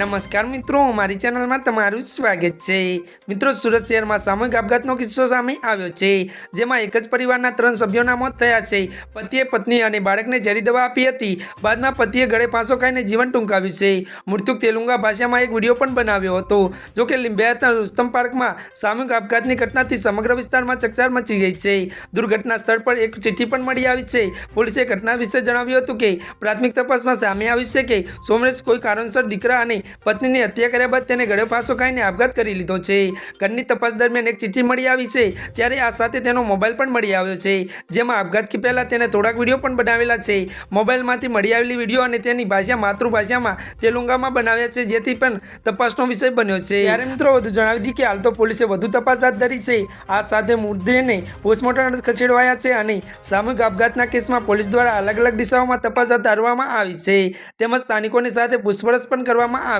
નમસ્કાર મિત્રો, મારી ચેનલમાં તમારું સ્વાગત છે. મિત્રો, સુરત શહેરમાં સામૂહિક આપઘાતનો કિસ્સો સામે આવ્યો છે, જેમાં એક જ પરિવારના ત્રણ સભ્યોના મોત થયા છે. પતિએ પત્ની અને બાળકને ઝેરી દવા આપી હતી. બાદમાં પતિએ ગળે ફાંસો ખાઈને જીવન ટૂંકાવ્યું છે. મૃત્યુક તેલુંગા ભાષામાં એક વીડિયો પણ બનાવ્યો હતો, જો કે લીંબિયાતના રુસ્તમ પાર્કમાં સામૂહિક આપઘાતની ઘટનાથી સમગ્ર વિસ્તારમાં ચકચાર મચી ગઈ છે. દુર્ઘટના સ્થળ પર એક ચિઠ્ઠી પણ મળી આવી છે. પોલીસે ઘટના વિશે જણાવ્યું હતું કે, પ્રાથમિક તપાસમાં સામે આવ્યું છે કે, સોમરેશ કોઈ કારણસર દીકરા અને પત્નીની હત્યા કર્યા બાદ તેને ગળે ફાંસો ખાઈને આપઘાત કરી લીધો છે. ઘરની તપાસ દરમિયાન એક ચિઠ્ઠી મળી આવી છે, ત્યારે આ સાથે તેનો મોબાઈલ પણ મળી આવ્યો છે. જેમાં આપઘાત પહેલાં તેને થોડાક વીડિયો પણ બનાવેલા છે. મોબાઈલમાંથી મળી આવેલી વીડિયો અને તેની ભાષા માતૃભાષામાં તેલુંગામાં બનાવ્યા છે, જેથી પણ તપાસનો વિષય બન્યો છે. ત્યારે મિત્રો વધુ જણાવી દીધી કે હાલ તો પોલીસે વધુ તપાસ હાથ ધરી છે. આ સાથે મૃતદેહને પોસ્ટમોર્ટમ ખસેડવાયા છે અને સામૂહિક આપઘાતના કેસમાં પોલીસ દ્વારા અલગ અલગ દિશાઓમાં તપાસ હાથ ધરવામાં આવી છે. તેમજ સ્થાનિકોની સાથે પૂછપરછ પણ કરવામાં આવી